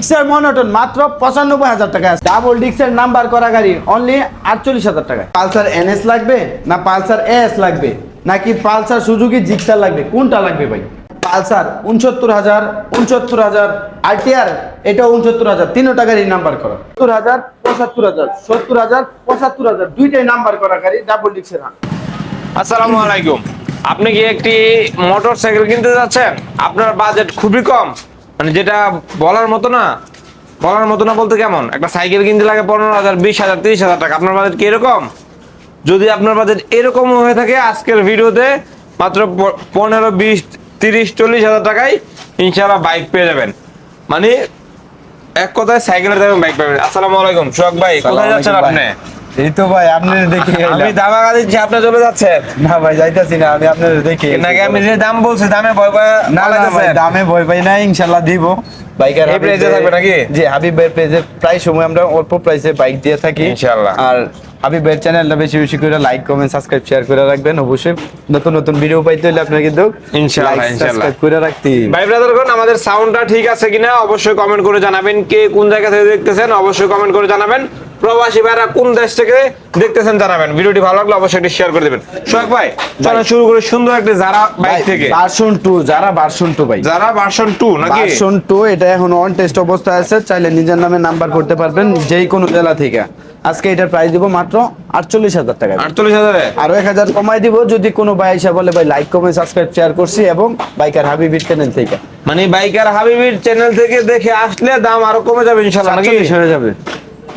Gixxer monotone মাত্র পঁচানব্বই হাজার টাকা আছে। ডাবল ডিক্সের নাম্বার করা গাড়ি অনলি আটচল্লিশ হাজার টাকা পালসার এনএস লাগবে না পালসার এস লাগবে? নাকি পালসার সুজুকি জিক্সার লাগবে? কোনটা লাগবে ভাই? পালসার উনসত্তর হাজার উনসত্তর হাজার আরটিআর এটা উনসত্তর হাজার। তিনটা গাড়ির নাম্বার করা। সত্তর হাজার, পঁচাত্তর হাজার, সত্তর হাজার, পঁচাত্তর হাজার। দুইটাই নাম্বার করা গাড়ি ডাবল ডিক্সের আসসালামু আলাইকুম। আপনি কি একটি মোটর সাইকেল কিনতে যাচ্ছেন? আপনার বাজেট খুবই কম। মানে যেটা বলার মতো না বলার মতো না বলতে কেমন? একটা সাইকেল কিনতে লাগে পনেরো হাজার বিশ হাজার তিরিশ হাজার টাকা। আপনার বাজেট কি এরকম? যদি আপনার বাজেট এরকম হয়ে থাকে আজকের ভিডিওতে মাত্র পনেরো বিশ তিরিশ চল্লিশ হাজার টাকায় ইনশাআল্লাহ বাইক পেয়ে যাবেন। মানে এক কথায় সাইকেলের দামে বাইক পাবেন। আসসালামু আলাইকুম সোহাগ ভাই কোথায় যাচ্ছেন আপনি? এই তো ভাই আপনি দেখি আমি দামাগা দিচ্ছি আপনি চলে যাচ্ছেন। না ভাই যাইতাছি না আমি আপনার দেখি নাকি আমি যে দাম বলছি দামে ভয় ভয় না না ভাই দামে ভয় পাই না ইনশাল্লাহ দিব। বাইকের এই price থাকবে নাকি? জি হাবিব ভাইয়ের পেজে প্রায় সময় আমরা অল্প প্রাইসে বাইক দিয়ে থাকি। ইনশাআল্লাহ। আর হাবিব ভাইয়ের চ্যানেলটা বেশি বেশি করে লাইক কমেন্ট সাবস্ক্রাইব শেয়ার করে রাখবেন। অবশ্যই নতুন নতুন ভিডিও পাইতে হলে আপনার কিন্তু ইনশাআল্লাহ, করে রাখতে। ভাই ব্রাদারগণ আমাদের সাউন্ডটা ঠিক আছে কিনা? অবশ্যই কমেন্ট করে জানাবেন কে কোন জায়গা থেকে দেখতেছেন? অবশ্যই কমেন্ট করে জানাবেন। প্রবাসী ভাইরা কোন দেশ থেকে দেখতেছেন জানাবেন। ভিডিওটি ভালো লাগলে অবশ্যই একটি শেয়ার করে দেবেন। সোহাগ ভাই চলো শুরু করে সুন্দর একটি যারা বাইক থেকে। ভার্সন 2 যারা ভার্সন 2 ভাই। যারা ভার্সন 2 নাকি? ভার্সন 2 এটা এখন অন টেস্ট অবস্থায় আছে চাইলে নিজের নামে নাম্বার করতে পারবেন যেই কোনো জেলা থেকে। আজকে এটার প্রাইস দিব মাত্র 48000 টাকা। 48000 আরও এক হাজার কমাই দিব যদি কোনো ভাই এসে বলে ভাই লাইক কমেন্ট সাবস্ক্রাইব শেয়ার করছি এবং বাইকার হাবিবির চ্যানেল থেকে। মানে বাইকার হাবিবির চ্যানেল থেকে দেখে আসলে দাম আরও কমে যাবে ইনশাআল্লাহ নাকি? হয়ে যাবে।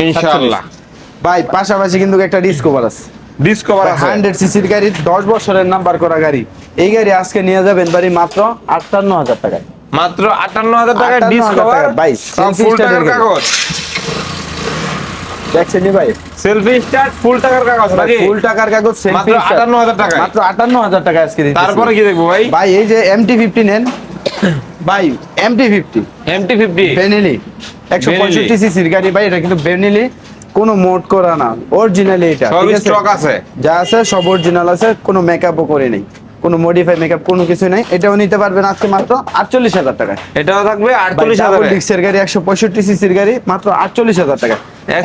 ইনশাআল্লাহ। ভাই পাশাপাশি কিন্তু একটা ডিসকভার আছে। ডিসকভার আছে। হান্ড্রেড সিসির গাড়ি দশ বছরের নাম্বার করা গাড়ি। এই গাড়ি আজকে নিয়ে যাবেন বাড়ি মাত্র আটান্ন হাজার টাকায়। মাত্র 58000 টাকা ডিসকভার ভাই, ফুল টাকার কাগজ। দেখছেন ভাই? সেলফি স্টার্ট ফুল টাকার কাগজ নাকি? ফুল টাকার কাগজ selfie মাত্র 58,000 টাকায়? মাত্র আটান্ন হাজার টাকা আজকে দিতেছি। তারপরে কি দেখব ভাই? ভাই এই যে এমটি ফিফটি নেন। ভাই MT fifty MT fifty Benelli একশো পঁয়ষট্টি সিসির গাড়ি ভাই এটা কিন্তু বেনেলি কোনো মোড করা না। অরিজিনালি এটা ঠিক আছে? যা আছে সব অরিজিনাল আছে কোনো মেকআপও করে নেই। কোনো মডিফাই মেকআপ কোনো কিছু নাই। এটাও নিতে পারবেন আজকে মাত্র আটচল্লিশ হাজার টাকা এটাও থাকবে আটচল্লিশ হাজার। ডিক্সের গাড়ি একশো পঁয়ষট্টি সিসির গাড়ি মাত্র আটচল্লিশ হাজার টাকা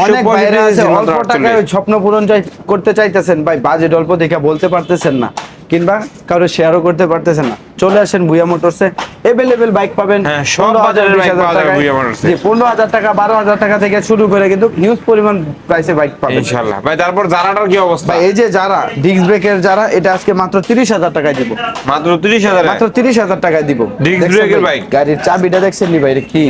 অনেক বাইরে আছে অল্প টাকায় স্বপ্ন পূরণ করতে চাইতেছেন। ভাই বাজেট অল্প দেখে বলতে পারতেছেন না। কিংবা কারও শেয়ারও করতে পারতেছেন না চলে আসেন ভুয়া মোটরসে এভেলেবেল বাইক পাবেন হ্যাঁ, সব 15,000, বাজারের বাইক 20,000 পাওয়া যাবে টাকায়। ভুঁইয়া মোটরসে। জি, 15,000 টাকা বারো হাজার টাকা থেকে শুরু করে কিন্তু নিউজ পরিমাণ প্রাইসে বাইক পাবেন ভাই তারপর জারাটার কি অবস্থা এই যে যারা ডিস্ক ব্রেকের যারা এটা আজকে মাত্র তিরিশ হাজার টাকায় দিব মাত্র তিরিশ হাজার মাত্র তিরিশ হাজার টাকায় দিব ডিস্ক ভাই? bike? গাড়ির চাবিটা দেখছেন নি ভাই কি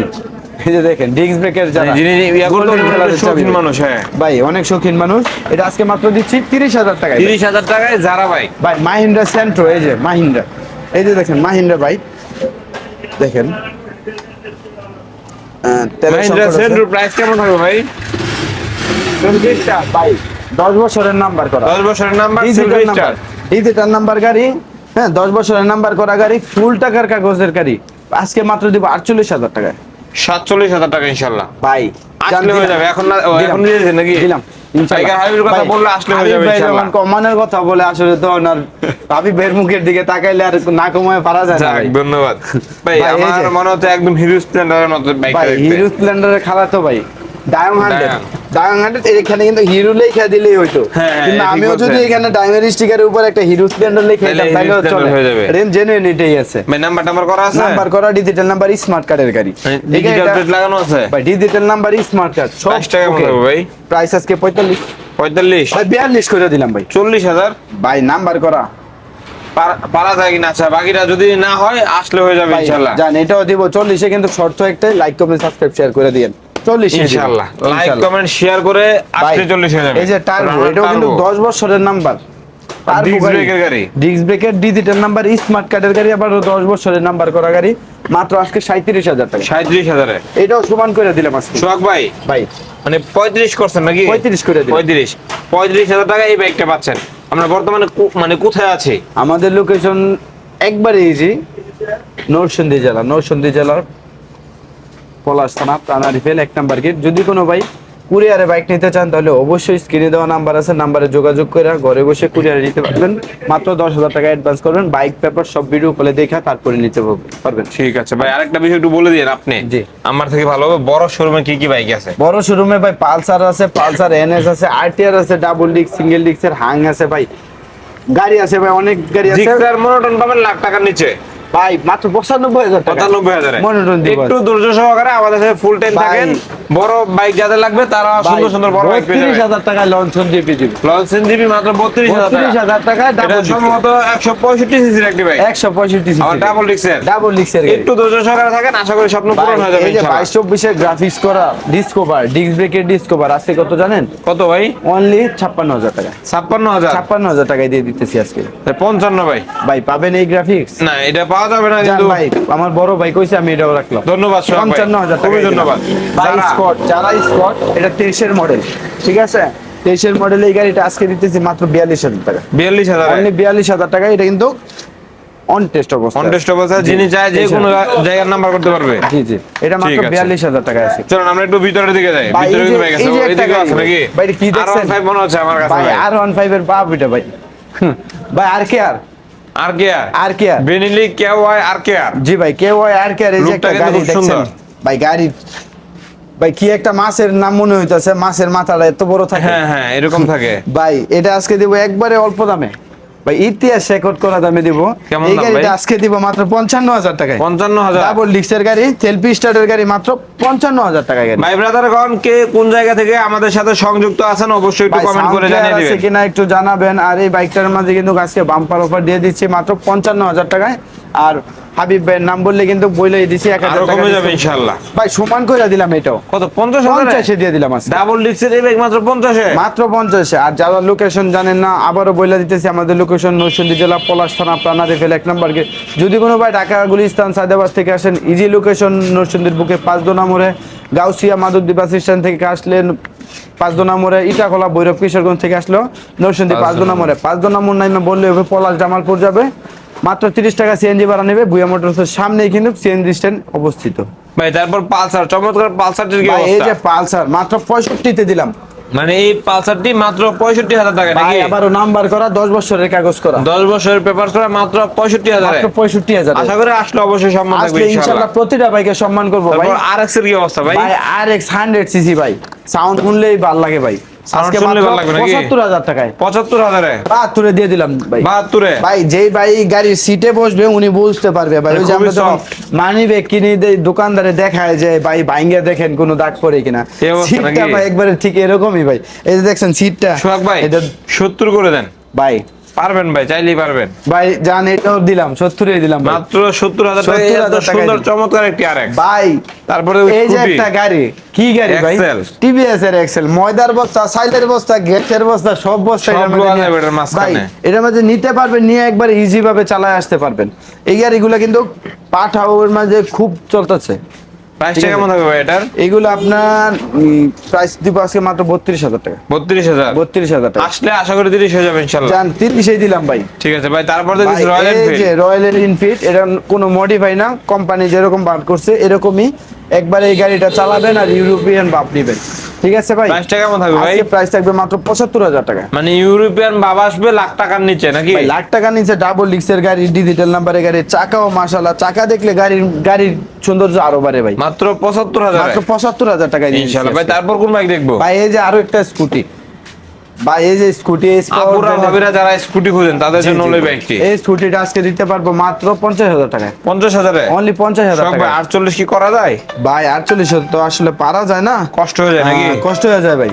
এই যে দেখেন ডিস্ক ব্রেকের যারা যিনি করতে golden colour এর চাবি শৌখিন মানুষ হ্যাঁ। ভাই অনেক শৌখিন মানুষ। এটা আজকে মাত্র দিচ্ছি তিরিশ হাজার টাকায়। তিরিশ হাজার টাকায় যারা বাইক ভাই মাহিন্দ্রা সেন্ট্রো এই যে মাহিন্দ্রা। এই যে দেখেন মাহিন্দ্রা বাইক দেখেন। মাহিন্দ্রা সংকট প্রাইস কেমন হবে ভাই? ভাই দশ বছরের নাম্বার করা। দশ বছরের নাম্বার ডিজিটাল নাম্বার। গাড়ি হ্যাঁ দশ বছরের নাম্বার করা গাড়ি ফুল টাকার কাগজের গাড়ি। আজকে মাত্র দিব আটচল্লিশ হাজার টাকায়। সাতচল্লিশ হাজার টাকা ইনশাল্লাহ। ভাই আসলে হয়ে যাবে এখন না এখন নিয়ে দিয়েছে নাকি? দিলাম কথা বললে আসলে যাবে ইনশাল্লাহ। কমানোর কথা বলে আসলে তো বের মুখের দিকে তাকাইলে আর না কমায় পারা যায় না। ধন্যবাদ। ভাই আমার মনে হচ্ছে একদম হিরো স্প্লেন্ডারের মতো বাইক হিরো স্প্লেন্ডারের খালা তো ভাই। ডায়ং হান্ড্রেড ডায়ং হান্ড্রেড এখানে কিন্তু হিরো লেখা দিলেই হইতো। হ্যাঁ, হ্যাঁ, কিন্তু আমিও যদি এখানে ডায়মন্ড স্টিকারের উপর একটা হিরো স্প্লেন্ডার লিখে দিতাম তাহলে চলে। হয়ে যাবে। রেন জেনুইন এটাই আছে। ভাই নাম্বার করা আছে? নাম্বার করা ডিজিটাল নাম্বার স্মার্ট কার্ডের গাড়ি। ডিজিটাল প্লেট লাগানো আছে? ভাই ডিজিটাল নাম্বার স্মার্ট কার্ড সব প্রাইসটা কেমন ভাই। প্রাইস আজকে পঁয়তাল্লিশ। পঁয়তাল্লিশ? ভাই বিয়াল্লিশ করে দিলাম ভাই। চল্লিশ হাজার? ভাই নাম্বার করা। পারা- পারা যায় কিনা? আচ্ছা বাকিটা যদি না হয় আসলে হয়ে যাবে জান এটাও দিব। চল্লিশে কিন্তু শর্ত একটাই লাইক কমেন্ট সাবস্ক্রাইব শেয়ার করে দিয়েন। চল্লিশ ইনশাল্লাহ লাইক কমেন্ট শেয়ার করে আসলে চল্লিশ হয়ে যাবে। এই যে টার্বো এটাও কিন্তু দশ বছরের নাম্বার Disc brake এর গাড়ি। ডিস্ক ব্রেকের ডিজিটাল নাম্বার স্মার্ট কার্ডের গাড়ি আবার দশ বছরের নাম্বার করা গাড়ি। মাত্র আজকে সাঁত্রিশ হাজার টাকা। সাঁত্রিশ হাজারে। এটাও সমান করে দিলাম আজকে। সোহাগ ভাই। ভাই। মানে পঁয়ত্রিশ করছেন নাকি? 35 করে দিলাম। টাকা এই বাইকটা পাচ্ছেন। আমরা বর্তমানে মানে কোথায় আছি? আমাদের লোকেশন একবারে ইজি নরসিংদী জেলা নরসিংদী জেলার পলাশ থানা প্রাণারি ফেল এক নাম্বার গেট যদি কোনো ভাই কুরিয়ারে বাইক নিতে চান তাহলে অবশ্যই স্ক্রিনে দেওয়া নাম্বার আছে নাম্বারে যোগাযোগ করে ঘরে বসে কুরিয়ারে নিতে পারবেন। মাত্র দশ হাজার টাকা অ্যাডভান্স করবেন বাইক পেপার সব ভিডিও কলে দেখা তারপরে নিতে পারবেন। ঠিক আছে ভাই আরেকটা বিষয় একটু বলে দিন আপনি। জি। আমার থেকে ভালো হবে বড় শোরুমে কি কি বাইক আছে? বড় শোরুমে ভাই পালসার আছে পালসার এনএস আছে আরটিআর আছে ডাবল ডিস্ক সিঙ্গেল ডিস্কের হাং আছে ভাই। গাড়ি আছে ভাই অনেক গাড়ি আছে। মনোটন পাবেন লাখ টাকার নিচে। ভাই মাত্র পঁচানব্বই হাজার পঁচানব্বই হাজারে। মনোটন একটু ধৈর্য সহকারে আমাদের সাথে ফুল টাইম থাকেন। বড় বাইক যাদের লাগবে তারা সুন্দর সুন্দর বড় বাইক পেয়ে টাকায় লঞ্চন দিয়ে পেয়ে যাবে লঞ্চেন জিবি মাত্র বত্রিশ হাজার তিরিশ টাকা হাজার টাকায় ডাবল সম্ভবত একশো পঁয়ষট্টি সিসির একটি বাইক একশো পঁয়ষট্টি আমার ডাবল ডিক্সের ডাবল ডিস্কের একটু ধৈর্য সহকারে থাকেন আশা করি স্বপ্ন পূরণ হয়ে যাবে এই যে গ্রাফিক্স করা ডিসকভার ডিস্ক ব্রেকের ডিসকভার আজকে কত জানেন? কত ভাই? অনলি ছাপ্পান্ন হাজার টাকা। ছাপ্পান্ন হাজার। ছাপ্পান্ন হাজার টাকায় দিয়ে দিতেছি আজকে। পঞ্চান্ন ভাই। ভাই পাবেন এই গ্রাফিক্স না এটা পাওয়া যাবে না কিন্তু। ভাই আমার বড় ভাই কইছে আমি এটাও রাখলাম। ধন্যবাদ। পঞ্চান্ন হাজার খুবই ধন্যবাদ। যারা- স্কট যারা স্কট এটা তেইশের মডেল ঠিক আছে? তেইশের মডেল এই গাড়িটা আজকে দিতেছি মাত্র বিয়াল্লিশ হাজার টাকা। বিয়াল্লিশ হাজার। বিয়াল্লিশ হাজার টাকা এটা কিন্তু অন টেস্ট অবস্থা কন্টেস্ট অবস্থায় যিনি চায় যে কোনো জায়গার নাম্বার করতে পারবে। জি জি। এটা মাত্র আছে। বিয়াল্লিশ হাজার টাকা আছে। চলুন আমরা একটু ভিতরের দিকে যাই। ভিতরে কিন্তু যে- আছে এই যে একটা আছে নাকি? ভাই, কি আর দেখছেন? ফাইভ মনে হচ্ছে আমার কাছে ভাই। আর ওয়ান ফাইভ এর বাপ এটা ভাই। ভাই আর কে আর? আর কে আর? বেনিলি কে ওয়াই আর জি ভাই কে ওয়াই আর কে আর এই যে একটা কিন্তু গাড়ি দেখছেন? ভাই গাড়ি ভাই কি একটা মাছের নাম মনে হইতাছে মাছের মাথাটা এত বড় থাকে। হ্যাঁ হ্যাঁ এরকম থাকে। ভাই এটা আজকে দিব একবারে অল্প দামে। ভাই ইতিহাস রেকর্ড করা দামে দিব। এই গাড়িটা আজকে দিব মাত্র পঞ্চান্ন হাজার টাকায়। পঞ্চান্ন হাজার ডাবল ডিক্সের গাড়ি সেলফি স্টার্টের গাড়ি মাত্র পঞ্চান্ন হাজার টাকায় গাড়ি। ভাই কে কোন জায়গা থেকে আমাদের সাথে সংযুক্ত আছেন অবশ্যই একটু কমেন্ট করে জানিয়ে আছে দিবেন। কিনা একটু জানাবেন। আর এই বাইকটার মাঝে কিন্তু আজকে বাম্পার অফার দিয়ে দিচ্ছি মাত্র পঞ্চান্ন হাজার টাকায়। আর হাবিব ভাইয়ের নাম বললে কিন্তু বইলেই দিছি এক হাজার কমে যাবে। ইনশাআল্লাহ। ভাই সমান করে দিলাম এটাও। কত? পঞ্চাশ পঞ্চাশে দিয়ে দিলাম আজকে। ডাবল ডিক্সের এই বাইক মাত্র পঞ্চাশে? মাত্র পঞ্চাশে। আর যারা লোকেশন জানেন না আবারও বলে দিতেছি আমাদের লোকেশন নরসিংদী জেলা পলাশ থানা প্রাণাদি ফেল এক নম্বর গেট। যদি কোনো ভাই ঢাকা গুলিস্তান সায়দাবাদ থেকে আসেন ইজি লোকেশন নরসিংদীর বুকে পাঁচ দোনা মোড়ে গাউসিয়া বাস স্ট্যান্ড থেকে আসলেন পাঁচ দোনা মোড়ে ইটাখোলা ভৈরব কিশোরগঞ্জ থেকে আসলো নরসিংদী পাঁচ দোনা মোড়ে। পাঁচ দোনা মোড় নাইমে বললে হবে পলাশ জামালপুর যাবে। মাত্র তিরিশ টাকা সিএনজি ভাড়া নেবে ভুয়া মোটরসের সামনেই কিন্তু সিএনজি স্ট্যান্ড অবস্থিত। ভাই তারপর পালসার চমৎকার পালসারটির কি এই যে পালসার মাত্র পঁয়ষট্টিতে দিলাম। মানে এই পালসারটি মাত্র পঁয়ষট্টি হাজার টাকা নাকি? আবারও নাম্বার করা দশ বছরের কাগজ করা। দশ বছরের পেপার করা মাত্র পঁয়ষট্টি হাজার মাত্র পঁয়ষট্টি হাজার আশা করি আসলে অবশ্যই সম্মান থাকবে ইনশাআল্লাহ। প্রতিটা বাইকে সম্মান করব ভাই। আর এক্সের কি অবস্থা ভাই? ভাই আর এক্স হান্ড্রেড সিসি ভাই। সাউন্ড শুনলেই ভালো লাগে ভাই। আজকে শুনলেই মাত্র ভালো লাগবে নাকি? পঁচাত্তর হাজার টাকায়। পঁচাত্তর হাজারে? বাহাত্তরে দিয়ে দিলাম ভাই। বাহাত্তরে? ভাই যেই ভাই গাড়ির সিটে বসবে উনি বুঝতে পারবে ভাই। ওই যে আমরা। মানি ব্যাগ কিনে দেই দোকানদারে দেখায় যে ভাই ভাইঙ্গে দেখেন কোনো দাগ পড়ে কিনা। সিটটা ভাই একবারে ঠিক এরকমই ভাই। এই যে দেখছেন সিটটা সোহাগ ভাই এটা সত্তর করে দেন। ভাই পারবেন ভাই চাইলেই পারবেন। ভাই জান এটাও দিলাম সত্তরে দিলাম মাত্র সত্তর হাজার টাকা এত সুন্দর চমৎকার একটি আর এক্স ভাই তারপরে এই যে একটা গাড়ি কি গাড়ি ভাই? টিভিএস এর এক্সেল ময়দার বস্তা সাইলের বস্তা গ্যাসের বস্তা সব বস্তা এটার মধ্যে এটার মাঝখানে। এটার মধ্যে নিতে পারবেন নিয়ে একবার ইজি ভাবে চালায় আসতে পারবেন। এই গাড়িগুলো কিন্তু হাউয়ের মাঝে খুব চলতেছে। প্রাইসটা কেমন হবে এটার? এগুলো আপনার প্রাইস দিব আজকে মাত্র বত্রিশ হাজার টাকা। বত্রিশ হাজার? বত্রিশ হাজার টাকা। আসলে আশা করি তিরিশ হয়ে যাবে ইনশাল্লাহ। জান তিরিশেই দিলাম ভাই। ঠিক আছে ভাই তারপর দেখছি রয়্যাল এনফিল্ড রয়্যাল এনফিল্ড এটা কোনো মডিফাই না কোম্পানি যেরকম বার করছে এরকমই একবার এই গাড়িটা চালাবেন আর ইউরোপিয়ান বাপ নিবেন ঠিক আছে ভাই? প্রাইসটা কেমন থাকবে ভাই? আজকে প্রাইস থাকবে মাত্র পঁচাত্তর হাজার টাকা। মানে ইউরোপিয়ান বাবা আসবে লাখ টাকার নিচে নাকি? ভাই লাখ টাকার নিচে ডাবল ডিক্সের গাড়ি ডিজিটাল নাম্বারের গাড়ি চাকাও মাশাল্লাহ চাকা দেখলে গাড়ির গাড়ির সৌন্দর্য আরও বাড়ে ভাই। মাত্র পঁচাত্তর হাজার মাত্র পঁচাত্তর হাজার টাকা ইনশাল্লাহ ভাই তারপর কোন বাইক দেখব? ভাই এই যে আরও একটা স্কুটি ভাই এই যে স্কুটি আপুরা ভাবিরা যারা স্কুটি খুঁজেন তাদের জন্য ওই বাইকটি এই স্কুটিটা আজকে দিতে পারব মাত্র পঞ্চাশ হাজার টাকায়। পঞ্চাশ হাজারে? অনলি পঞ্চাশ হাজার সব টাকা ভাই কি করা যায়? ভাই আটচল্লিশ তো আসলে পারা যায় না। কষ্ট হয়ে যায় নাকি? হ্যাঁ, কষ্ট হয়ে যায় ভাই।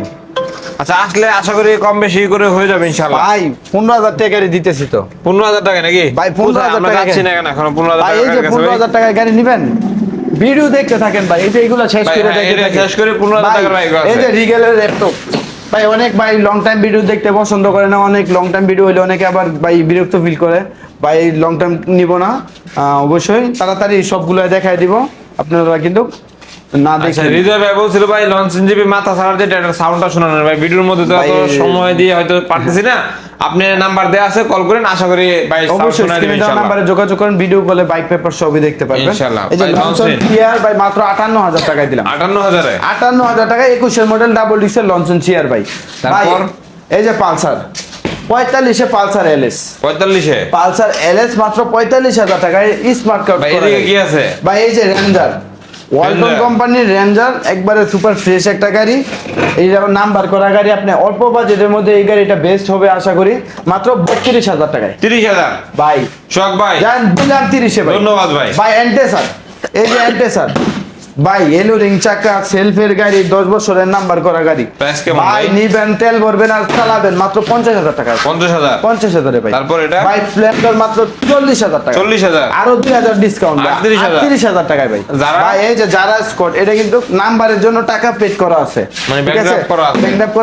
আচ্ছা আসলে আশা করি কম বেশি করে হয়ে যাবে ইনশাল্লাহ ভাই পনেরো হাজার টাকা গাড়ি দিতেছি তো। পনেরো হাজার টাকা নাকি? ভাই, 15,000 কোথায়? টাকা যাচ্ছি না কেন এখন পনেরো হাজার ভাই টাকা এই যে কাছে পনেরো হাজার টাকায় গাড়ি নিবেন? ভিডিও দেখতে থাকেন ভাই এই যে এগুলো শেষ করে হ্যাঁ, দেখতে শেষ করে 15,000 ভাই, টাকার এই যে রিগেলের ল্যাপটপ ভাই, অনেক ভাই লং টাইম ভিডিও দেখতে পছন্দ করে না, অনেক লং টাইম ভিডিও হলে অনেকে আবার ভাই বিরক্ত ফিল করে। ভাই লং টাইম নিব না। অবশ্যই তাড়াতাড়ি সবগুলো দেখাই দিব। আপনারা কিন্তু না আচ্ছা দেখলে হৃদয় ভাই বলছিল ভাই লঞ্চন জিবি মাথা ছাড়ার যেটা এটা সাউন্ডটা শোনানোর ভাই। ভিডিওর মধ্যে তো এত সময় দিয়ে হয়তো পারতেছি না। আপনি নাম্বার দেওয়া আছে কল করেন আশা করি ভাই অবশ্যই শোনায় দিবেন স্ক্রিনে দেওয়া ইনশাআল্লাহ নাম্বারে যোগাযোগ করেন ভিডিও কলে বাইক পেপার সবই দেখতে পারবেন। ইনশাআল্লাহ। এই যে লঞ্চন লঞ্চন। চেয়ার ভাই মাত্র আটান্ন হাজার টাকায় দিলাম। আটান্ন হাজারে? আটান্ন হাজার টাকা একুশের মডেল ডাবল ডিক্সের লঞ্চন চেয়ার ভাই। ভাই তারপর? এই যে পালসার পঁয়তাল্লিশে পালসার এলএস পঁয়তাল্লিশে? পালসার এলএস মাত্র পঁয়তাল্লিশ হাজার টাকায় স্মার্ট কার্ড ভাই এই যে রেঞ্জার ওয়ালটন কোম্পানির রেঞ্জার একবারে সুপার ফ্রেশ একটা গাড়ি। এই যেমন নাম্বার করা গাড়ি আপনি অল্প বাজেটের মধ্যে এই গাড়িটা বেস্ট হবে আশা করি। মাত্র বত্রিশ হাজার টাকায়। তিরিশ হাজার। ভাই। শখ ভাই। যান দিলাম তিরিশে ভাই। ধন্যবাদ ভাই। ভাই এন্টেসার এই যে এন্টেসার ভাই এলো রিং চাকা সেলফের গাড়ি দশ বছরের নাম্বার করা গাড়ি। ভাই? নিবেন তেল ভরবেন আর চালাবেন মাত্র পঞ্চাশ হাজার টাকা। পঞ্চাশ হাজার? পঞ্চাশ হাজারে ভাই। তারপর এটা? ভাই স্প্লেন্ডার মাত্র চল্লিশ হাজার টাকা। চল্লিশ হাজার? আরও দুই হাজার ডিসকাউন্ট তিরিশ হাজার? টাকায় ভাই। ভাই এই যে যারা স্কট এটা কিন্তু নাম্বারের জন্য টাকা পেড করা আছে। মানে ঠিক আছে? করা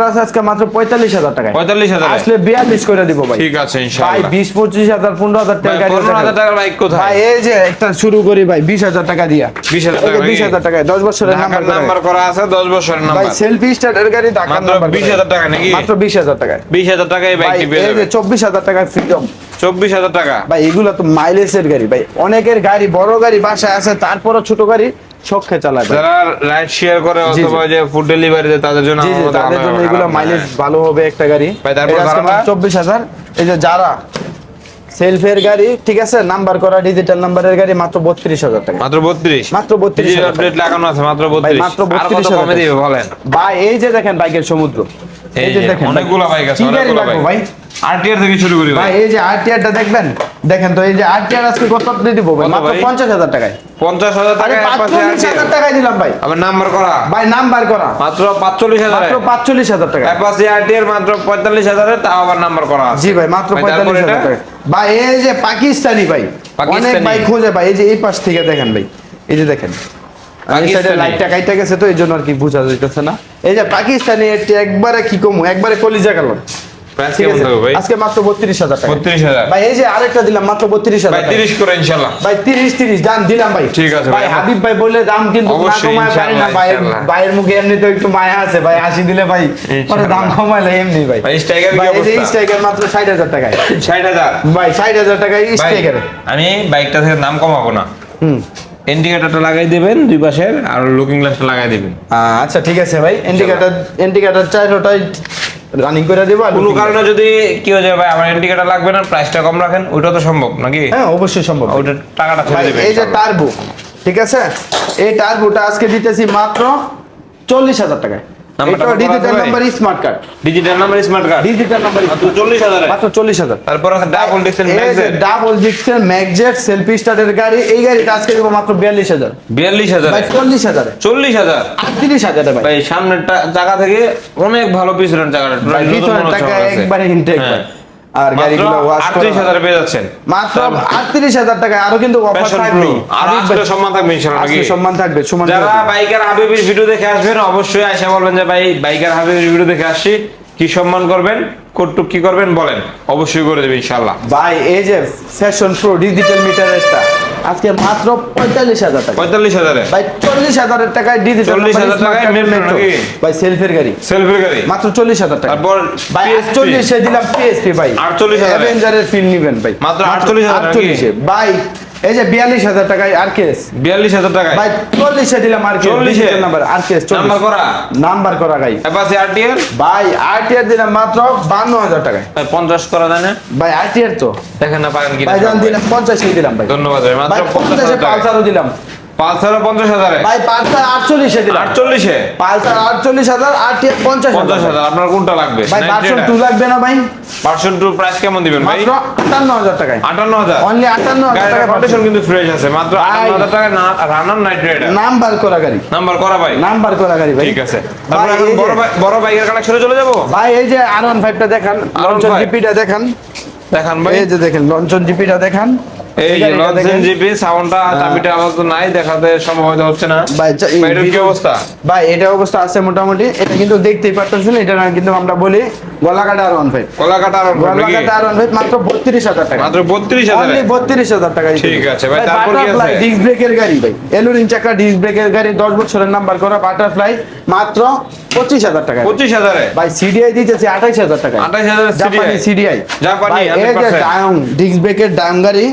আছে। আজকে মাত্র পঁয়তাল্লিশ হাজার টাকায়। পঁয়তাল্লিশ হাজার। আসলে বিয়াল্লিশ করে দিব ভাই। ঠিক আছে ভাই বিশ পঁচিশ হাজার পনেরো হাজার টাকা পনেরো হাজার টাকার বাইক কোথায়? ভাই এই যে একটা শুরু করি ভাই বিশ হাজার টাকা দিয়া। 20,000 টাকা বিশ হাজার টাকায় দশ বছরের নাম্বার নাম্বার করা। আছে দশ বছরের ভাই নাম্বার সেলফি স্টার্টের গাড়ি মাত্র নাম্বার 20,000 টাকা নাকি? মাত্র বিশ হাজার টাকায়। বিশ হাজার টাকায় বাইকটি পেয়ে যাবেন টাকায় ফ্রিডম চব্বিশ হাজার টাকা? ভাই এগুলো তো মাইলেজের গাড়ি ভাই। অনেকের গাড়ি বড় গাড়ি বাসায় আছে তারপরও ছোট গাড়ি শখে চালায় যারা রাইড শেয়ার করে। অথবা যে ফুড ডেলিভারি দেয় তাদের জন্য তাদের জন্য এগুলো মাইলেজ ভালো হবে একটা গাড়ি। ভাই, তারপর যারা? চব্বিশ হাজার। এই যে যারা সেলফের গাড়ি ঠিক আছে? নাম্বার করা ডিজিটাল নাম্বারের গাড়ি মাত্র বত্রিশ হাজার টাকা। মাত্র বত্রিশ? মাত্র 32,000 টাকা। আপডেট লাগানো আছে মাত্র বত্রিশ। মাত্র 32,000 কমে দিবে বলেন? ভাই এই যে দেখেন বাইকের সমুদ্র। এই যে দেখেন অনেকগুলো বাইক আছে অনেকগুলো বাইক ভাই? আরটিআর থেকে শুরু করি ভাই। এই যে আরটিআরটা দেখবেন? দেখেন তো এই যে আরটিআর আজকে কত দিব? ভাই মাত্র ভাই? পঞ্চাশ হাজার টাকায়। পঞ্চাশ হাজার আরে টাকা পাঁচচল্লিশ হাজার টাকায় দিলাম ভাই। আবার নাম্বার করা। ভাই নাম্বার করা। মাত্র পাঁচচল্লিশ হাজার। মাত্র পাঁচচল্লিশ হাজার টাকা অ্যাপাসি আরটিআর মাত্র পঁয়তাল্লিশ হাজারে তাও আবার নাম্বার করা আছে। জি ভাই মাত্র ভাই, তারপর পঁয়তাল্লিশ এটা? হাজার টাকা ভাই এই যে পাকিস্তানি ভাই অনেক ভাই খোঁজে ভাই এই যে এই পাশ থেকে দেখেন ভাই। এই যে দেখেন। লাইটটা কাইটা গেছে তো এই জন্য আর কি বোঝা যাইতেছে না। এই যে পাকিস্তানি একবারে কি কমু একবারে কলিজা কালার। প্রাইস ঠিক কেমন আছে থাকবে ভাই। আজকে মাত্র বত্রিশ হাজার টাকা। বত্রিশ হাজার। ভাই এই যে আরেকটা দিলাম মাত্র বত্রিশ হাজার তিরিশ করে ইনশাল্লাহ। ভাই তিরিশ তিরিশ দাম দিলাম ভাই। ঠিক আছে ভাই ভাই। হাবিব ভাই বললে দাম কিন্তু না কমায় পারি না ভাই ভাইয়ের মুখে এমনি তো একটু মায়া আছে ভাই আশি দিলে ভাই পরে দাম কমাইলে এমনি ভাই। ভাই, স্ট্রাইকার ভাই এই স্ট্রাইকার মাত্র ষাট হাজার টাকায়। ষাট হাজার? ভাই ষাট হাজার টাকায় স্ট্রাইকার। আমি বাইকটা থেকে দাম কমাবো না। হুম। ইন্ডিকেটরটা লাগাই দিবেন দুই পাশের আর লুকিং গ্লাসটা লাগাই দিবেন। আচ্ছা ঠিক আছে ভাই। ইন্ডিকেটর ইন্ডিকেটর চারোটাই রানিং করে দেবো আর কোনো কারণে যদি কি হয়ে যায় ভাই আমার ইন্ডিকেটর লাগবে না প্রাইসটা কম রাখেন ওইটা তো সম্ভব নাকি? হ্যাঁ অবশ্যই সম্ভব। ওইটা টাকাটা ছেড়ে ভাই দেবেন এই যে টার্বো ঠিক আছে? এই টার্বোটা আজকে দিতেছি মাত্র চল্লিশ হাজার টাকায়। Digital number smart card digital number smart card digital number মাত্র চল্লিশ হাজার। মাত্র চল্লিশ হাজার। তারপর আছে ডাবল ডিক্সেল ম্যাক্সের ডাবল ম্যাকজেট সেলফি স্টার্টের গাড়ি এই গাড়িটা আজকে দেবো মাত্র বিয়াল্লিশ হাজার। বিয়াল্লিশ হাজার। ভাই চল্লিশ হাজার। চল্লিশ হাজার। আটত্রিশ হাজার ভাই। ভাই সামনের টাকা জায়গা থেকে অনেক ভালো পিছনের জায়গাটা। পিছনের টাকা একবারে ইনটেক ভাই। আর গাড়িগুলো ওয়াশ করে 38000 পেয়ে যাচ্ছেন। মাত্র 38000 টাকায় আরও কিন্তু অফার থাকবে। আর সম্মান থাকবে ইনশাআল্লাহ আজকে সম্মান থাকবে সুমান যারা বাইকার হাবিবের ভিডিও দেখে আসবেন অবশ্যই আয়সা বলবেন যে ভাই বাইকার হাবিবের ভিডিও দেখে আসছি। কি সম্মান করবেন? কটুক কি করবেন? বলেন। অবশ্যই করে দেবেন ইনশাআল্লাহ। ভাই এই যে ফ্যাশন প্রো ডিজিটাল মিটারেরটা আজকে মাত্র পঁয়তাল্লিশ হাজার টাকা। পঁয়তাল্লিশ হাজারে? ভাই চল্লিশ হাজারের টাকায় ডিজিটাল 40,000 টাকায় মেট্রো ভাই সেলফের গাড়ি। সেলফের গাড়ি? মাত্র চল্লিশ হাজার টাকা। তারপর ভাই আটচল্লিশে দিলাম পিএসপি ভাই। 48,000 অ্যাভেঞ্জারের ফিল নেবেন ভাই। মাত্র আটচল্লিশ হাজার আটচল্লিশে। ভাই এই যে বিয়াল্লিশ হাজার টাকায় আর কেস? বিয়াল্লিশ হাজার টাকায়? ভাই চল্লিশে দিলাম আর চল্লিশে? নাম্বার আর কেস নাম্বার করা? নাম্বার করা গাই অ্যাপাসি আরটিআর ভাই আরটিআর দিলাম মাত্র বান্ন হাজার টাকায়। পঞ্চাশ করা জানে ভাই আরটিএর তো। দেখেন না পারেন কি ভাই জান দিলাম পঞ্চাশে দিলাম ভাই। ধন্যবাদ ভাই মাত্র পঞ্চাশ টাকা পালসারও দিলাম। পালসারও পঞ্চাশ হাজারে? ভাই পালসার আটচল্লিশে দিলাম। আটচল্লিশে? পালসার আটচল্লিশ হাজার পঞ্চাশ পঞ্চাশ হাজার আপনার কোনটা লাগবে? ভাই ভার্সন টু লাগবে না ভাই। পার্সেন্ট টু প্রাইস কেমন দিবেন ভাই? আটান্ন হাজার টাকায়। আটান্ন হাজার? অনলি আটান্ন হাজার টাকা কন্ডিশন কিন্তু ফ্রেশ আছে মাত্র আটান্ন ভাই। হাজার টাকা রানার নাইট রাইডার নাম্বার করা গাড়ি। নাম্বার করা ভাই। নাম্বার করা গাড়ি ভাই। ঠিক আছে। তারপর ভাই, এখন বড় বাইক- বড় বাইকের কানেকশনে চলে যাব? ভাই এই যে আর ওয়ান ফাইভটা দেখান। R15 লঞ্চন জিপিটা দেখান। দেখান ভাই। এই যে দেখেন লঞ্চন জিপিটা দেখান। এই যে গাড়িটা লঞ্চেন দেখেন। জিপি সাউন্ডটা চাবিটা আমার তো নাই দেখাতে সম্ভব হচ্ছে না। ভাই, যা- এই ভাই, এটার কি অবস্থা? ভাই এটা অবস্থা আছে মোটামুটি। এটা কিন্তু দেখতেই পারতেছেন এটা না কিন্তু আমরা বলি গলা কাটা আর ওয়ান ফাইভ কাটা আর গলা কাটা আর ওয়ান মাত্র বত্রিশ হাজার টাকা। মাত্র বত্রিশ হাজার? অনলি বত্রিশ হাজার টাকা ঠিক আছে ভাই, তারপর কি আছে? ডিস্ক ব্রেকের গাড়ি ভাই। এলুরিন চাকা ডিস্ক ব্রেকের গাড়ি দশ বছরের নাম্বার করা বাটারফ্লাই মাত্র পঁচিশ হাজার টাকা। পঁচিশ হাজারে? ভাই সিডিআই দিতেছে আঠাইশ হাজার টাকা 28,000 জাপানি CDI সিডিআই জাপানি, এই যে ডায়ং ডিস্ক ব্রেকের ডায়ং গাড়ি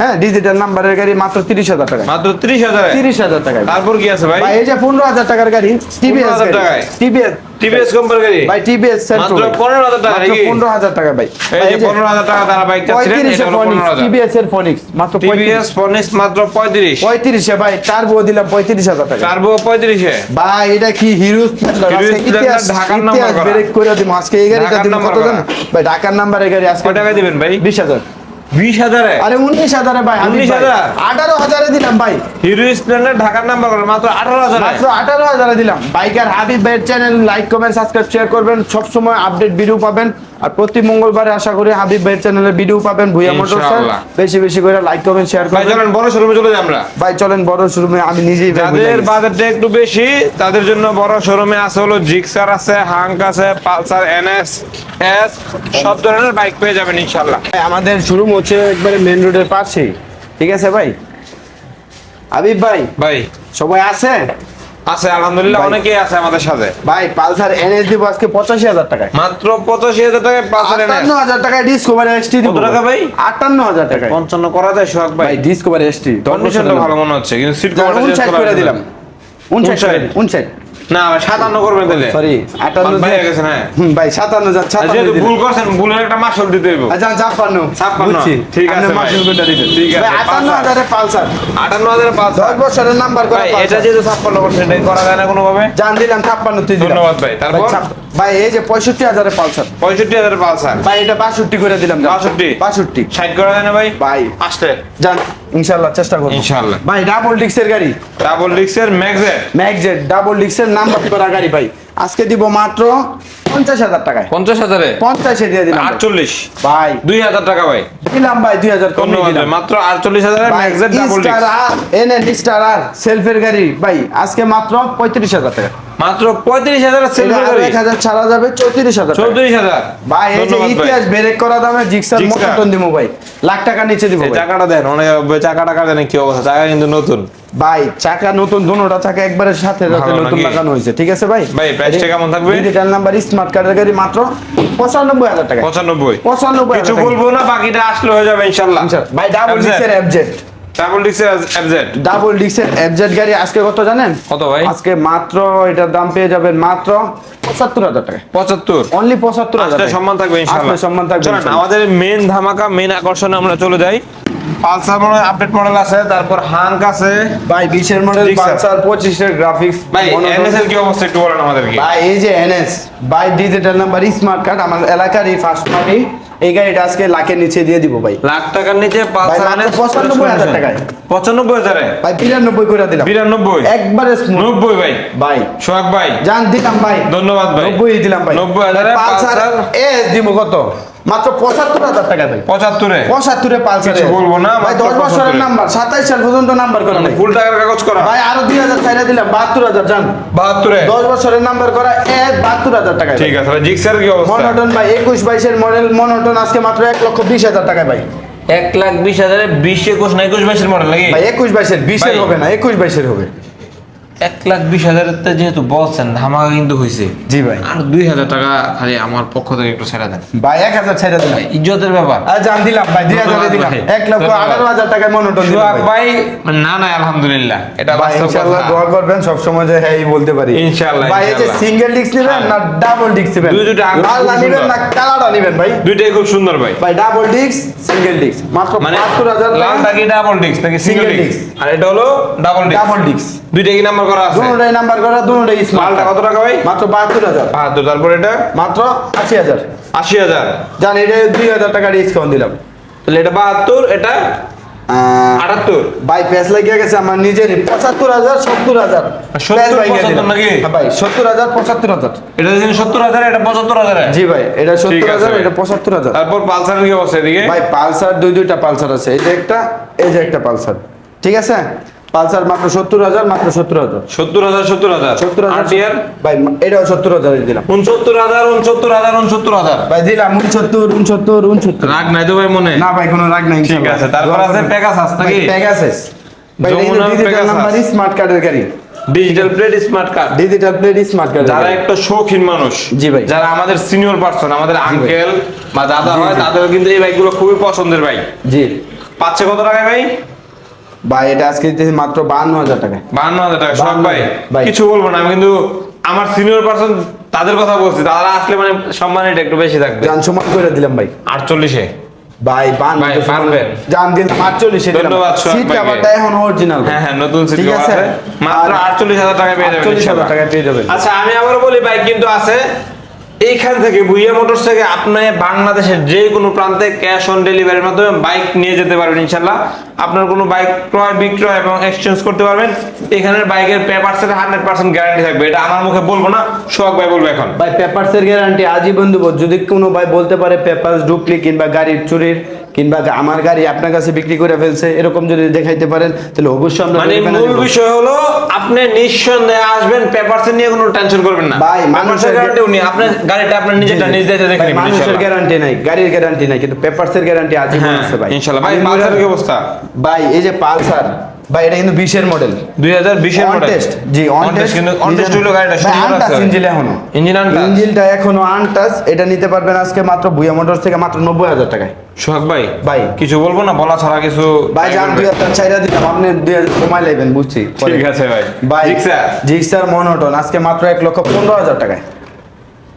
হ্যাঁ ডিজিটাল নাম্বারের গাড়ি মাত্র তিরিশ হাজার টাকা মাত্র তিরিশ হাজার? তিরিশ হাজার টাকা তারপর কি আছে ভাই? এই যে পনেরো হাজার টাকার গাড়ি টিভিএস 15,000 টাকায়? টিভিএস টিভিএস কোম্পানি গাড়ি? ভাই টিভিএস মাত্র 15,000 টাকা নাকি? পনেরো হাজার টাকা ভাই। এই যে পনেরো হাজার টাকা তারা বাইক চাচ্ছিলেন এটা হলো পনেরো হাজার। টিভিএস এর ফোনিক্স মাত্র টিভিএস ফোনিক্স মাত্র পঁয়ত্রিশ। পঁয়ত্রিশে ভাই টার্বো দিলাম পঁয়ত্রিশ হাজার টাকা। টার্বো পঁয়ত্রিশে। ভাই এটা কি হিরো ইতিহাস ঢাকার নাম্বার। ব্রেক করে? দিব। আজকে এই গাড়িটা নাম্বার কত করা। ভাই ঢাকার নাম্বারের গাড়ি আজকে কয় টাকা দিবেন ভাই? বিশ হাজার। বিশ হাজারে? আরে উনিশ হাজারে ভাই উনিশ হাজার? আঠারো হাজারে দিলাম ভাই। হিরো স্প্লেন্ডার ঢাকার নাম্বার করে মাত্র আঠারো হাজার। মাত্র আঠারো হাজারে দিলাম। বাইকার হাবিব ভাইয়ের channel like comment subscribe share করবেন। সব সময় আপডেট ভিডিও পাবেন। আর প্রতি মঙ্গলবারে আশা করি হাবিব ভাইয়ের চ্যানেলে ভিডিও পাবেন। ভুইয়া মোটর ইনশাআল্লাহ। বেশি বেশি করে লাইক কমেন্ট শেয়ার ভাই করবেন। চলেন বড় শোরুমে চলে যাই আমরা। ভাই চলেন বড় শোরুমে আমি নিজেই ভাই যাদের গেছি। একটু বেশি তাদের জন্য বড় শোরুমে আছে হলো জিক্সার আছে হাঙ্ক আছে পালসার এনএস এস সব ধরনের বাইক পেয়ে যাবেন ইনশাআল্লাহ। ভাই, আমাদের শোরুম হচ্ছে একবারে মেন রোডের পাশেই। ঠিক আছে ভাই? হাবিব ভাই ভাই। সবাই আছে? আছে আলহামদুলিল্লাহ। অনেকেই আছে আমাদের সাথে। ভাই পালসার এনএস দিব আজকে পঁচাশি হাজার টাকায়। মাত্র পঁচাশি হাজার টাকায় পালসার আটান্ন এনএস হাজার টাকায় ডিসকভার এসটি দিব। কত টাকা ভাই? আটান্ন হাজার টাকায়। পঞ্চান্ন করা যায় সোহাগ ভাই। ভাই ডিসকভার এসটি কন্ডিশনটা ভালো মনে হচ্ছে কিন্তু সিট উনষাট করে দিলাম। উনষাট করে উনষাট? উনষাট। না সাতান্ন করবেন তাহলে। সরি আটান্ন হয়ে গেছে না? ভাই সাতান্ন যান যেহেতু ভুল করছেন ভুলের একটা মাসল দিতে হইব। আচ্ছা ছাপ্পান্ন। ছাপ্পান্ন। ঠিক আছে আপনি ভাই। দিবেন? ঠিক আছে, আটান্ন হাজারে পালসার। আটান্ন হাজার পাঁচ দশ বছরের নাম্বার করা এটা যেহেতু ছাপ্পান্ন করছেন এটা করা যায় না কোনোভাবে? জান দিলাম ছাপ্পান্ন তুই ধন্যবাদ ভাই। তারপর? ভাই, এই যে পঁয়ষট্টি হাজারে পালসার। পঁয়ষট্টি হাজার পালসার। ভাই এটা বাষট্টি করে দিলাম বাষট্টি? বাষট্টি। ষাট করা যায় না ভাই? ভাই। আসতে জান ইনশাল্লাহ চেষ্টা করব। ইনশাআল্লাহ। ভাই ডাবল ডিক্সের গাড়ি। ডাবল ডিক্সের ম্যাগজেট ম্যাগজেট ডাবল ডিক্সের নাম্বার করা গাড়ি ভাই। আজকে দিব মাত্র পঞ্চাশ হাজার টাকায়। পঞ্চাশ হাজারে? পঞ্চাশে দিয়ে দিলাম। আটচল্লিশ। ভাই। দুই হাজার টাকা ভাই। দিলাম ভাই দুই হাজার দিলাম। মাত্র আটচল্লিশ হাজারে ভাই ম্যাগজেট ডাবল ডিক্স আর এনএন স্টার আর সেলফের গাড়ি ভাই আজকে মাত্র পঁয়ত্রিশ হাজার টাকা। মাত্র পঁয়ত্রিশ হাজারের সেল এক হাজার ছাড়া যাবে চৌত্রিশ হাজার চৌত্রিশ হাজার। ভাই এই যে ইতিহাস ব্রেক করা দামে জিক্সার। মটন দিব ভাই। লাখ টাকা নিচে দিব। চাকাটা দেন অনেক চাকা টাকা দেন কি অবস্থা? চাকা কিন্তু নতুন। ভাই চাকা নতুন দোনোটা চাকা একবারে সাথে সাথে নতুন লাগানো হয়েছে। ঠিক আছে ভাই? ভাই, price টা কেমন থাকবে? ডিজিটাল নাম্বার স্মার্ট কার্ডের গাড়ি মাত্র পঁচানব্বই হাজার টাকা পঁচানব্বই। পঁচানব্বই কিছু হাজার বলব না বাকিটা আসলে হয়ে যাবে ইনশাআল্লাহ। ভাই ডাবল ডিক্সের এফজেড ডাবল ডিক্সের এফজেড ডাবল ডিক্সের এফজেড গাড়ি আজকে কত জানেন? কত ভাই? আজকে মাত্র এটার দাম পেয়ে যাবেন মাত্র পঁচাত্তর হাজার টাকা। পঁচাত্তর? অনলি পঁচাত্তর হাজার। সম্মান থাকবে ইনশাআল্লাহ। সম্মান থাকবে আমাদের মেন ধামাকা মেন আকর্ষণে আমরা চলে যাই। পালসার মনে আপডেট মডেল আছে তারপর হাঙ্ক আছে। ভাই মডেল। পালসার গ্রাফিক্স ভাই এনএস এর কি অবস্থা একটু বলেন আমাদেরকে। ভাই এই যে NS by digital number smart card আমার এলাকারই ফার্স্ট পার্টি এই গাড়িটা আজকে লাখের নিচে দিয়ে দিব ভাই। লাখ টাকার নিচে মাত্র এনএস 95,000 টাকায়। পঁচানব্বই হাজারে? ভাই বিরানব্বই করে দিলাম। বিরানব্বই? একবারে নব্বই ভাই? ভাই। সোহাগ ভাই? জান দিলাম ভাই। ধন্যবাদ ভাই। নব্বই দিলাম ভাই। নব্বই হাজারে পালসার এস দিব কত? মাত্র পঁচাত্তর হাজার টাকা ভাই। পঁচাত্তরে? পঁচাত্তরে পালসার। বলব না, ভাই দশ বছরের নাম্বার সাতাইশ সাল পর্যন্ত নাম্বার করা ভাই ফুল টাকার কাগজ করা। ভাই আরও দুই হাজার চাইলে দিলাম বাহাত্তর হাজার জান। বাহাত্তরে? দশ বছরের নাম্বার করা এক বাহাত্তর হাজার টাকা ঠিক আছে জিক্সার কি অবস্থা? মনোটন ভাই একুশ বাইশের মডেল মনোটন আজকে মাত্র এক লক্ষ বিশ হাজার টাকা ভাই। এক লাখ বিশ হাজারে বিশ একুশ না একুশ বাইশের মডেল নাকি? ভাই একুশ বাইশের বিশের হবে না একুশ বাইশের হবে। এক লাখ বিশ হাজারের যেহেতু বলছেন ধামাকা কিন্তু হয়েছে জি ভাই। আর দুই হাজার টাকা খালি আমার পক্ষ থেকে একটু ছেড়ে দেন। ভাই এক হাজার ছেড়ে দিলাম ইজ্জতের ব্যাপার। আর জান দিলাম ভাই দুই হাজারে দিলাম। এক লক্ষ আঠারো হাজার টাকায় মনোটন ভাই। না না আলহামদুলিল্লাহ এটা ভাই বাস্তব কথা। দোয়া করবেন সব সময় যে হ্যাঁ বলতে পারি। ইনশাআল্লাহ, ভাই এই যে সিঙ্গেল ডিস্ক নেবেন হ্যাঁ। না ডাবল ডিস্ক নেবেন? দুই দুইটা আগে লালটা নেবেন না কালারটা নেবেন ভাই। দুইটাই খুব সুন্দর ভাই। ভাই ডাবল ডিস্ক সিঙ্গেল ডিস্ক মাত্র মানে বাহাত্তর হাজার লালটা কি ডাবল ডিস্ক নাকি সিঙ্গেল ডিস্ক আর এটা হলো ডাবল ডিস্ক ডাবল ডিস্ক দুইটা কি নাম্বার করা আছে? দুটোটাই নাম্বার করা দুটোটাই স্মার্ট কত টাকা ভাই? মাত্র বাহাত্তর হাজার। বাহাত্তর তারপর এটা? মাত্র আশি হাজার। জান এটা দুই হাজার টাকা ডিসকাউন্ট দিলাম। তাহলে এটা বাহাত্তর এটা? আহ, আটাত্তর। ভাই প্যাস লাগিয়ে গেছে আমার নিজেরই। নাকি? এটা হাজার এটা পঁচাত্তর হাজার? জি ভাই এটা। এটা তারপর পালসারের কি অবস্থা এদিকে? ভাই পালসার দুই দুইটা পালসার আছে। এই যে একটা এই যে একটা পালসার। ঠিক আছে? পালসার মাত্র সত্তর হাজার মাত্র সত্তর হাজার। সত্তর হাজার সত্তর হাজার। সত্তর হাজার ভাই এটাও সত্তর হাজার দিলাম। উনসত্তর হাজার উনসত্তর হাজার উনসত্তর হাজার। ভাই দিলাম উনসত্তর উনসত্তর উনসত্তর। রাগ নাই তো ভাই মনে? না ভাই কোনো রাগ নাই ঠিক আছে, তারপর আছে নাকি? ভাই ডিজিটাল নাম্বার স্মার্ট কার্ডের গাড়ি। Digital plate smart card digital plate smart কার্ডের যারা একটা শৌখিন মানুষ জি ভাই। যারা আমাদের সিনিয়র পার্সন আমাদের আঙ্কেল বা দাদা হয় তাদের কিন্তু এই বাইকগুলো খুবই পছন্দের বাইক জি। পাচ্ছে কত টাকায় ভাই? ভাই এটা আজকে দিতেছি মাত্র বাহান্ন হাজার টাকা বাহান্ন হাজার টাকা সব ভাই ভাই। কিছু বলব না আমি কিন্তু আমার সিনিয়র পার্সন তাদের কথা বলছি তারা আসলে মানে সম্মান এটা একটু বেশি থাকবে যান সমান করে দিলাম ভাই আটচল্লিশে ভাই ভাই, পারবেন। জান দিন আটচল্লিশে দিলাম ধন্যবাদ, সোহাগ সিট। কাভারটা এখন অরিজিনাল হ্যাঁ হ্যাঁ নতুন সিট ঠিক আছে মাত্র আর আটচল্লিশ হাজার টাকা পেয়ে যাবেন 48,000 ইনশাআল্লাহ। টাকায় পেয়ে যাবেন। আচ্ছা আমি আবার বলি বাইক কিন্তু আছে এইখান থেকে ভুইয়া মোটরস থেকে আপনি বাংলাদেশের যে কোনো প্রান্তে ক্যাশ অন ডেলিভারির মাধ্যমে বাইক নিয়ে যেতে পারবেন ইনশাল্লাহ আপনার কোনো বাইক ক্রয়, বিক্রয় এবং এক্সচেঞ্জ করতে পারবেন। এখানের বাইকের পেপারসের হান্ড্রেড পার্সেন্ট গ্যারান্টি থাকবে। এটা আমার মুখে বলব না, সোহাগ ভাই বলব এখন। ভাই পেপারসের গ্যারান্টি, আজীবন দেবো। যদি কোনো ভাই বলতে পারে পেপারস ডুপ্লি কিংবা গাড়ির চুরির কিংবা আমার গাড়ি আপনার কাছে বিক্রি করে ফেলছে এরকম যদি দেখাইতে পারেন তাহলে অবশ্যই আমরা মানে মূল বিষয় হলো আপনি নিঃসন্দেহে আসবেন পেপারস নিয়ে কোনো টেনশন করবেন না। ভাই, মানুষের- গ্যারান্টি উনি আপনার গাড়িটা আপনার নিজেরটা নিজ দায়িত্বে দেখে ভাই, নেবেন মানুষের গ্যারান্টি নাই গাড়ির গ্যারান্টি নাই কিন্তু পেপারসের গ্যারান্টি আজীবন হ্যাঁ, আছে ভাই। ইনশাআল্লাহ। ভাই, আমি পালসারের কি অবস্থা? ভাই এই যে পালসার ভাই এটা কিন্তু বিশের মডেল দুই হাজার বিশের মডেল জি অন টেস্ট কিন্তু অন টেস্ট হলো গাড়িটা আনটাস ইঞ্জিন এখনও। ইঞ্জিন আনটাস? ইঞ্জিনটা এখনও আনটাস এটা নিতে পারবেন আজকে মাত্র ভুয়া মোটরস থেকে মাত্র নব্বই হাজার টাকায়। সোহাগ ভাই ভাই। কিছু বলব না? বলা ছাড়া কিছু ভাই যান দুই হাজার চাইরা দিলাম। আপনি দুই হাজার কমাই লাইবেন বুঝছি। ঠিক আছে ভাই। ভাই জিক্সার। জিক্সার মনোটন আজকে মাত্র এক লক্ষ পনেরো হাজার টাকায়।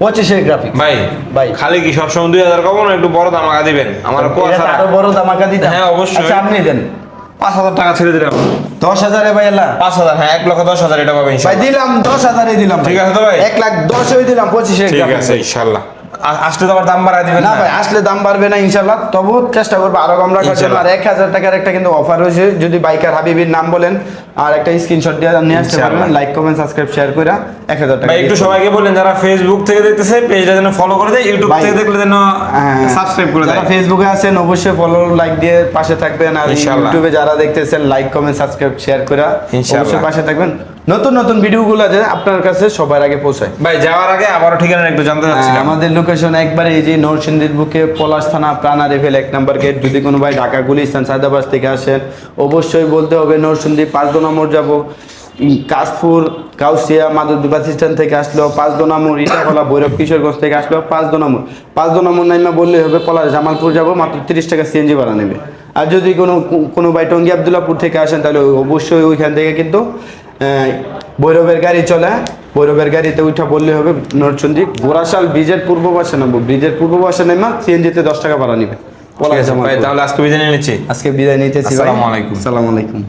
পঁচিশের গ্রাফিক ভাই ভাই। খালি কি সবসময় দুই হাজার কমন? একটু বড় দামাকা দিবেন। আমার বড় দামাকা দিতাম। হ্যাঁ, অবশ্যই। আচ্ছা আপনি দেন। পাঁচ হাজার টাকা ছেড়ে দিলাম। দশ হাজারে ভাই এলা পাঁচ হাজার হ্যাঁ এক লক্ষ দশ হাজার এটা পাবেন ভাই দিলাম দশ হাজারে দিলাম। ঠিক আছে তো ভাই? এক লাখ দশে দিলাম পঁচিশে ঠিক আছে ইনশাল্লাহ। আসলে তো আবার দাম বাড়ায় দিবেন না ভাই আসলে দাম বাড়বে না ইনশাল্লাহ তবু চেষ্টা করব আরও কম রাখার জন্য। আর এক হাজার টাকার একটা কিন্তু অফার হয়েছে যদি বাইকার হাবিবির নাম বলেন আর একটা স্ক্রিনশট দিয়ে নিয়ে আসতে পারবেন লাইক কমেন্ট সাবস্ক্রাইব শেয়ার করে এক হাজার টাকা একটু সবাইকে বলেন যারা ফেসবুক থেকে দেখতেছে পেজটা যেন ফলো করে দেয় ইউটিউব থেকে দেখলে যেন হ্যাঁ, সাবস্ক্রাইব করে দেয়। ফেসবুকে আছেন অবশ্যই ফলো লাইক দিয়ে পাশে থাকবেন। আর ইউটিউবে যারা দেখতেছেন লাইক কমেন্ট সাবস্ক্রাইব শেয়ার করে। অবশ্যই পাশে থাকবেন। নতুন নতুন ভিডিওগুলো যে আপনার কাছে সবার আগে পৌঁছায়। ভাই যাওয়ার আগে আবারও ঠিকানা একটু জানতে হ্যাঁ, চাচ্ছিলাম। আমাদের লোকেশন একবারে এই যে নরসিংদীর বুকে পলাশ থানা প্রাণা রেভেল এক নাম্বার গেট যদি কোনো ভাই ঢাকা গুলিস্তান সায়দাবাদ থেকে আসেন অবশ্যই বলতে হবে নরসিংদী পাঁচ দো নম্বর যাব। কাশপুর কাউসিয়া মাদুর বাস স্ট্যান্ড থেকে আসলো পাঁচ দো নম্বর ইটাখলা ভৈরব কিশোরগঞ্জ থেকে আসলো পাঁচ দো নম্বর। পাঁচ দো নম্বর নাইমা বললে হবে পলাশ জামালপুর যাব মাত্র তিরিশ টাকা সিএনজি ভাড়া নেবে। আর যদি কোনো কোনো ভাই টঙ্গি আবদুল্লাপুর থেকে আসেন তাহলে অবশ্যই ওইখান থেকে কিন্তু ভৈরবের গাড়ি চলে ভৈরবের গাড়িতে উঠা বললে হবে নরচন্দ্রী গোরাশাল ব্রিজের পূর্ব পাশে নামবো। ব্রিজের পূর্ব পাশে নেমা সিএনজিতে দশ টাকা ভাড়া নিবে। তাহলে আজকে বিদায় নিচ্ছি। আজকে বিদায় নিতেছি আসসালামু আলাইকুম। আসসালামু আলাইকুম।